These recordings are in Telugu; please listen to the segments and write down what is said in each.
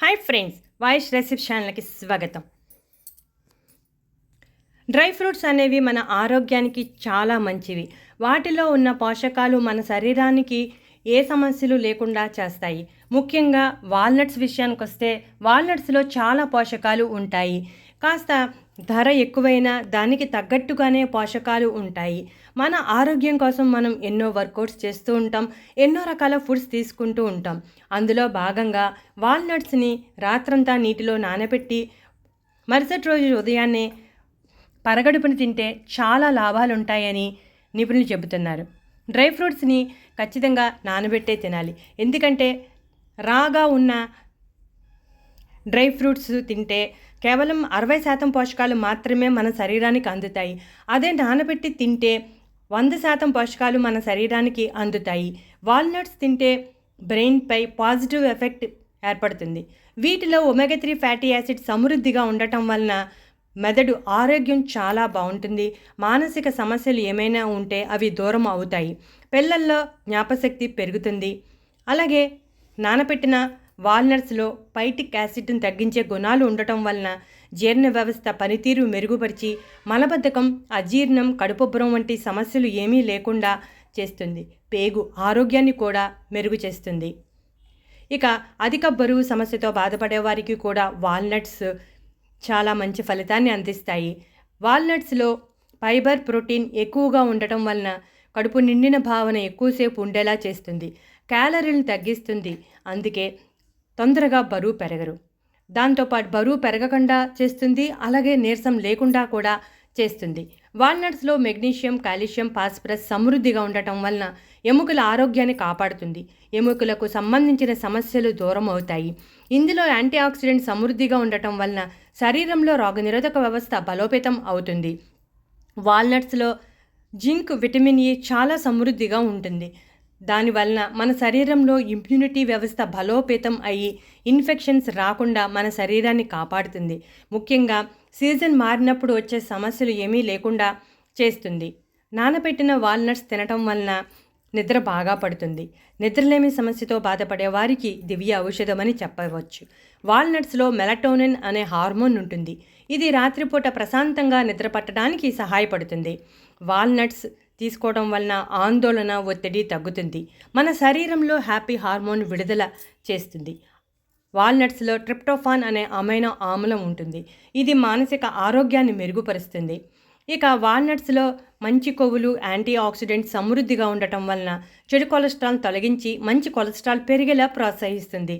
హాయ్ ఫ్రెండ్స్ వాయిస్ రెసిప్ ఛానల్కి స్వాగతం. డ్రై ఫ్రూట్స్ అనేవి మన ఆరోగ్యానికి చాలా మంచివి. వాటిలో ఉన్న పోషకాలు మన శరీరానికి ఏ సమస్యలు లేకుండా చేస్తాయి. ముఖ్యంగా వాల్నట్స్ విషయానికి వస్తే వాల్నట్స్లో చాలా పోషకాలు ఉంటాయి. కాస్త ధర ఎక్కువైనా దానికి తగ్గట్టుగానే పోషకాలు ఉంటాయి. మన ఆరోగ్యం కోసం మనం ఎన్నో వర్కౌట్స్ చేస్తూ ఉంటాం ఎన్నో రకాల ఫుడ్స్ తీసుకుంటూ ఉంటాం. అందులో భాగంగా వాల్నట్స్ని రాత్రంతా నీటిలో నానబెట్టి మరుసటి రోజు ఉదయాన్నే పరగడుపున తింటే చాలా లాభాలు ఉంటాయని నిపుణులు చెబుతున్నారు. డ్రై ఫ్రూట్స్ని ఖచ్చితంగా నానబెట్టే తినాలి. ఎందుకంటే రాగా ఉన్న డ్రై ఫ్రూట్స్ తింటే కేవలం అరవై శాతం పోషకాలు మాత్రమే మన శరీరానికి అందుతాయి. అదే నానబెట్టి తింటే వంద శాతం పోషకాలు మన శరీరానికి అందుతాయి. వాల్నట్స్ తింటే బ్రెయిన్పై పాజిటివ్ ఎఫెక్ట్ ఏర్పడుతుంది. వీటిలో ఒమెగా త్రీ ఫ్యాటీ యాసిడ్ సమృద్ధిగా ఉండటం వలన మెదడు ఆరోగ్యం చాలా బాగుంటుంది. మానసిక సమస్యలు ఏమైనా ఉంటే అవి దూరం అవుతాయి. పిల్లల్లో జ్ఞాపశక్తి పెరుగుతుంది. అలాగే నానపెట్టిన వాల్నట్స్లో పైటిక్ యాసిడ్ను తగ్గించే గుణాలు ఉండటం వలన జీర్ణ వ్యవస్థ పనితీరు మెరుగుపరిచి మలబద్ధకం అజీర్ణం కడుపుబ్బరం వంటి సమస్యలు ఏమీ లేకుండా చేస్తుంది. పేగు ఆరోగ్యాన్ని కూడా మెరుగు చేస్తుంది. ఇక అధిక బరువు సమస్యతో బాధపడే వారికి కూడా వాల్నట్స్ చాలా మంచి ఫలితాన్ని అందిస్తాయి. వాల్నట్స్లో ఫైబర్ ప్రోటీన్ ఎక్కువగా ఉండటం వలన కడుపు నిండిన భావన ఎక్కువసేపు ఉండేలా చేస్తుంది. క్యాలరీలను తగ్గిస్తుంది. అందుకే తొందరగా బరువు పెరగరు. దాంతోపాటు బరువు పెరగకుండా చేస్తుంది అలాగే నీరసం లేకుండా కూడా చేస్తుంది. వాల్నట్స్లో మెగ్నీషియం కాల్షియం ఫాస్ఫరస్ సమృద్ధిగా ఉండటం వలన ఎముకల ఆరోగ్యాన్ని కాపాడుతుంది. ఎముకలకు సంబంధించిన సమస్యలు దూరం అవుతాయి. ఇందులో యాంటీ ఆక్సిడెంట్ సమృద్ధిగా ఉండటం వలన శరీరంలో రోగనిరోధక వ్యవస్థ బలోపేతం అవుతుంది. వాల్నట్స్లో జింక్ విటమిన్ ఏ చాలా సమృద్ధిగా ఉంటుంది. దానివలన మన శరీరంలో ఇమ్యూనిటీ వ్యవస్థ బలోపేతం అయ్యి ఇన్ఫెక్షన్స్ రాకుండా మన శరీరాన్ని కాపాడుతుంది. ముఖ్యంగా సీజన్ మారినప్పుడు వచ్చే సమస్యలు ఏమీ లేకుండా చేస్తుంది. నానబెట్టిన వాల్నట్స్ తినటం వలన నిద్ర బాగా పడుతుంది. నిద్రలేమి సమస్యతో బాధపడే వారికి దివ్య ఔషధమని చెప్పవచ్చు. వాల్నట్స్లో మెలటోనిన్ అనే హార్మోన్ ఉంటుంది. ఇది రాత్రిపూట ప్రశాంతంగా నిద్ర పట్టడానికి సహాయపడుతుంది. వాల్నట్స్ తీసుకోవడం వలన ఆందోళన ఒత్తిడి తగ్గుతుంది. మన శరీరంలో హ్యాపీ హార్మోన్ విడుదల చేస్తుంది. వాల్నట్స్లో ట్రిప్టోఫాన్ అనే అమైనో ఆమ్లం ఉంటుంది. ఇది మానసిక ఆరోగ్యాన్ని మెరుగుపరుస్తుంది. ఇక వాల్నట్స్లో మంచి కొవ్వులు యాంటీ ఆక్సిడెంట్ సమృద్ధిగా ఉండటం వలన చెడు కొలెస్ట్రాల్ తొలగించి మంచి కొలెస్ట్రాల్ పెరిగేలా ప్రోత్సహిస్తుంది.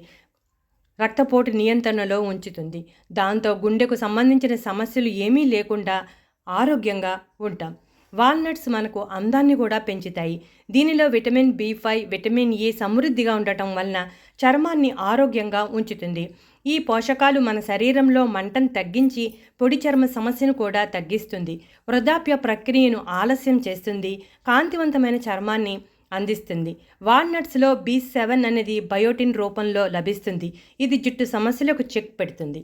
రక్తపోటు నియంత్రణలో ఉంచుతుంది. దాంతో గుండెకు సంబంధించిన సమస్యలు ఏమీ లేకుండా ఆరోగ్యంగా ఉంటాం. వాల్నట్స్ మనకు అందాన్ని కూడా పెంచుతాయి. దీనిలో vitamin B five vitamin A సమృద్ధిగా ఉండటం వలన చర్మాన్ని ఆరోగ్యంగా ఉంచుతుంది. ఈ పోషకాలు మన శరీరంలో మంటను తగ్గించి పొడి చర్మ సమస్యను కూడా తగ్గిస్తుంది. వృద్ధాప్య ప్రక్రియను ఆలస్యం చేస్తుంది. కాంతివంతమైన చర్మాన్ని అందిస్తుంది. వాల్నట్స్లో బి సెవెన్ అనేది బయోటిన్ రూపంలో లభిస్తుంది. ఇది జుట్టు సమస్యలకు చెక్ పెడుతుంది.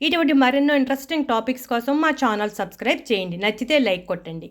ఇటువంటి మరెన్నో ఇంట్రెస్టింగ్ టాపిక్స్ కోసం మా ఛానల్ సబ్స్క్రైబ్ చేయండి. నచ్చితే లైక్ కొట్టండి.